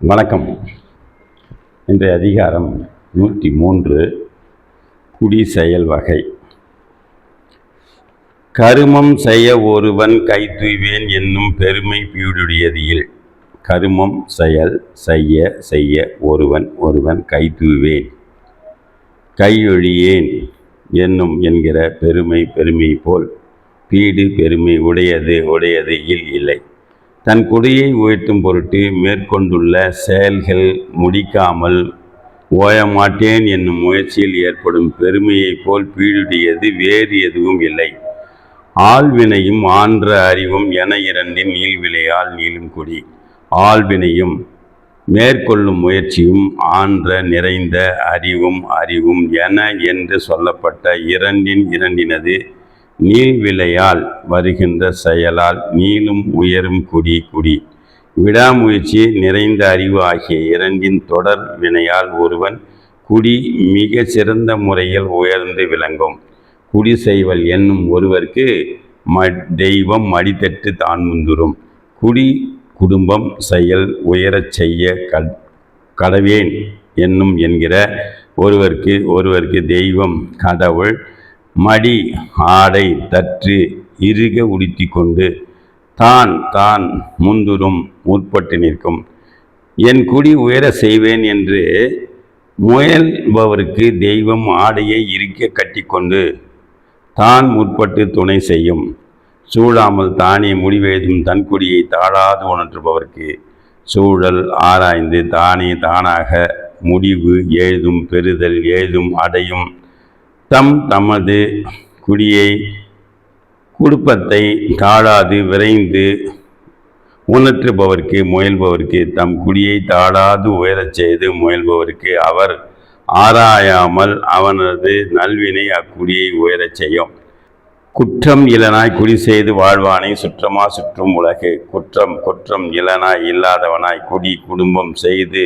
வணக்கம். இன்றைய அதிகாரம் நூற்றி மூன்று குடி செயல் வகை. கருமம் செய்ய ஒருவன் கை தூய்வேன் என்னும் பெருமை பீடுடையதில் கருமம் செயல் செய்ய செய்ய ஒருவன் ஒருவன் கை தூய்வேன். கையொழியேன் என்னும் என்கிற பெருமை பெருமை போல் பீடு பெருமை உடையது உடையது இல் இல்லை. தன் குடியை உயர்த்தும் பொருட்டு மேற்கொண்டுள்ள செயல்கள் முடிக்காமல் ஓயமாட்டேன் என்னும் முயற்சியில் ஏற்படும் பெருமையைப் போல் பீடுடையது வேறு எதுவும் இல்லை. ஆள்வினையும் ஆன்ற அறிவும் என இரண்டின் நீள்விலையால் நீளும் கொடி. ஆள்வினையும் மேற்கொள்ளும் முயற்சியும் ஆன்ற நிறைந்த அறிவும் அறிவும் என என்று சொல்லப்பட்ட இரண்டின் இரண்டினது நீள்விளையால் வருகின்ற செயலால் நீளும் உயரும் குடி குடி. விடாமுயற்சி நிறைந்த அறிவு ஆகிய இரண்டின் தொடர் வினையால் ஒருவன் குடி மிக சிறந்த முறையில் உயர்ந்து விளங்கும். குடி செய்வல் என்னும் ஒருவருக்கு ம தெய்வம் மடித்தட்டு தான் முந்துரும். குடி குடும்பம் செயல் உயரச் செய்ய கட் கடவேன் என்னும் என்கிற ஒருவருக்கு ஒருவருக்கு தெய்வம் கடவுள் மடி ஆடை தற்று இறுக உடுத்தி கொண்டு தான் தான் முந்துரும் முற்பட்டு நிற்கும். என் குடி உயர செய்வேன் என்று முயல்பவருக்கு தெய்வம் ஆடையை இறுக்க கட்டிக்கொண்டு தான் முற்பட்டு துணை செய்யும். சூழாமல் தானே முடிவெழுதும் தன் குடியை தாழாது உணற்றுபவருக்கு சூழல் ஆராய்ந்து தானே தானாக முடிவு எழுதும் பெறுதல் எழுதும் அடையும். தம் தமது குடியை குடும்பத்தை தாழாது விரைந்து உணர்த்துபவர்க்கு முயல்பவர்க்கு தம் குடியை தாழாது உயரச் செய்து முயல்பவர்க்கு அவர் ஆராயாமல் அவனது நல்வினை அக்குடியை உயரச் செய்யும். குற்றம் இளனாய் குடி செய்து வாழ்வானை சுற்றமா சுற்றும் உலகு. குற்றம் குற்றம் இளனாய் இல்லாதவனாய் குடி குடும்பம் செய்து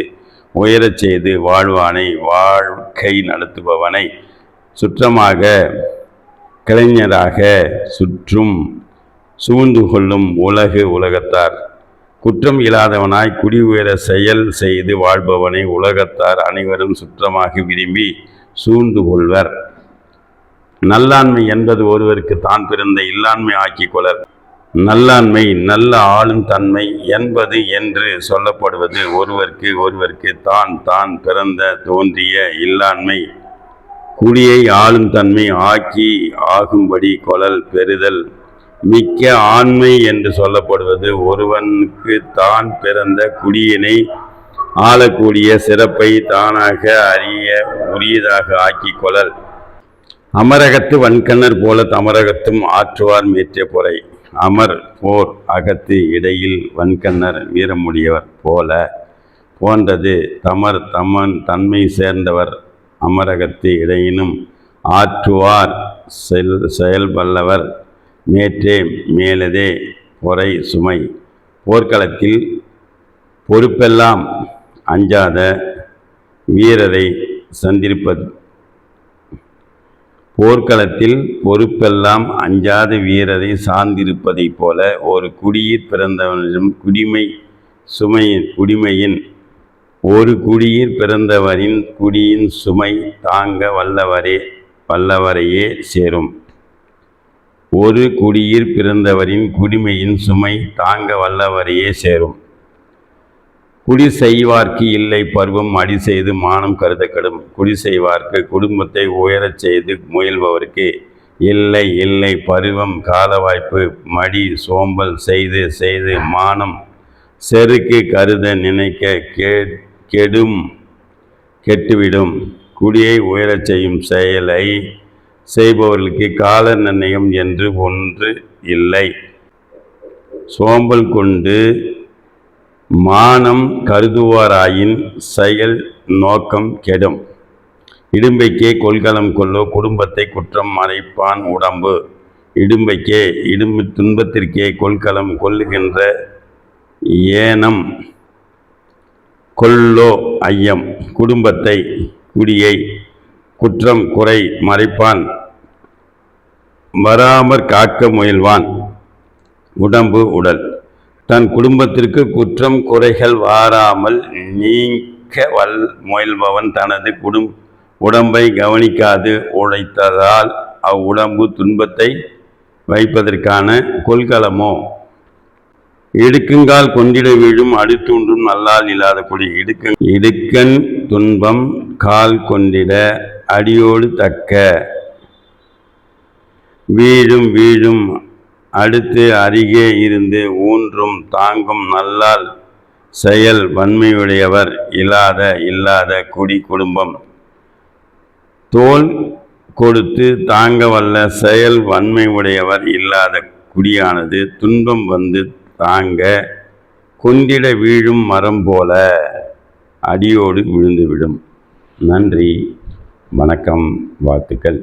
உயரச் செய்து வாழ்வானை வாழ்க்கை நடத்துபவனை சுற்றமாக கலைஞராக சுற்றும் சூழ்ந்து கொள்ளும் உலகு உலகத்தார். குற்றம் இல்லாதவனாய் குடி உயர செயல் செய்து வாழ்பவனை உலகத்தார் அனைவரும் சுற்றமாக விரும்பி சூழ்ந்து கொள்வர். நல்லாண்மை என்பது ஒருவருக்கு தான் பிறந்த இல்லாண்மை ஆக்கிக் கொளர். நல்லாண்மை நல்ல ஆளும் தன்மை என்பது என்று சொல்லப்படுவது ஒருவருக்கு ஒருவருக்கு தான் தான் பிறந்த தோன்றிய இல்லாண்மை. குடியை ஆளும் தன்மை ஆக்கி ஆகும்படி கொளல் பெறுதல். மிக்க ஆண்மை என்று சொல்லப்படுவது ஒருவனுக்கு தான் பிறந்த குடியினை ஆளக்கூடிய சிறப்பை தானாக அறிய உரியதாக ஆக்கிக் கொழல். அமரகத்து வன்கண்ணர் போல தமரகத்தும் ஆற்றுவார் மேற்றிய பொறை. அமர் போர் அகத்து இடையில் வன்கண்ணர் வீரமுடையவர் போல போன்றது. தமர் தமன் தன்மை சேர்ந்தவர். அமரகத்து இடையினும் ஆற்றுவார் செல் செயல்பல்லவர் மேற்றே மேலதே பொறை சுமை. போர்க்களத்தில் பொறுப்பெல்லாம் அஞ்சாத வீரரை சந்திருப்பது. போர்க்களத்தில் பொறுப்பெல்லாம் அஞ்சாத வீரரை சார்ந்திருப்பதைப் போல ஒரு குடியிற் பிறந்தவனிடம் குடிமை சுமையின் குடிமையின் ஒரு குடியில் பிறந்தவரின் குடியின் சுமை தாங்க வல்லவரே வல்லவரையே சேரும். ஒரு குடியில் பிறந்தவரின் குடிமையின் சுமை தாங்க வல்லவரையே சேரும். குடி செய்வார்க்கு இல்லை பருவம் அடி செய்து மானம் கருதக்கடும். குடி செய்வார்க்கு குடும்பத்தை உயரச் செய்து முயல்பவர்க்கு இல்லை இல்லை பருவம் காலவாய்ப்பு மடி சோம்பல் செய்து செய்து மானம் செருக்கு கருத நினைக்க கேட் கெடும் கெட்டுவிடும். குடியை உயரச் செய்யும் செயலை செய்பவர்களுக்கு கால நிர்ணயம் என்று ஒன்று இல்லை. சோம்பல் கொண்டு மானம் கருதுவாராயின் செயல் நோக்கம் கெடும். இடும்பைக்கே கொள்கலம் கொள்ளோ குடும்பத்தை குற்றம் மறைப்பான் உடம்பு. இடும்பைக்கே இடும்பு துன்பத்திற்கே கொள்கலம் கொள்ளுகின்ற ஏனம். கொல்லோ ஐயம். குடும்பத்தை குடியை குற்றம் குறை மறைப்பான். வராமற் காக்க முயல்வான். உடம்பு உடல். தன் குடும்பத்திற்கு குற்றம் குறைகள் வாராமல் நீக்க வல் முயல்பவன் தனது குடும் உடம்பை கவனிக்காது உழைத்ததால் அவ்வுடம்பு துன்பத்தை வைப்பதற்கான கொள்கலமோ இடுக்குங்கால் கொண்டிட வீழும் அடுத்தூன்றும் நல்லால் இல்லாத கொடி. இடுக்க இடுக்கன் துன்பம் கால் கொண்டிட அடியோடு தக்க. வீழும் வீழும் அடுத்து அருகே இருந்து ஊன்றும் தாங்கும் நல்லால் செயல் வன்மையுடையவர் இல்லாத இல்லாத குடி குடும்பம். தோல் கொடுத்து தாங்க வல்ல செயல் வன்மை உடையவர் இல்லாத குடியானது. துன்பம் வந்து தாங்க கொண்டிட வீழும் மரம் போல அடியோடு விழுந்துவிடும். நன்றி வணக்கம் வாழ்த்துக்கள்.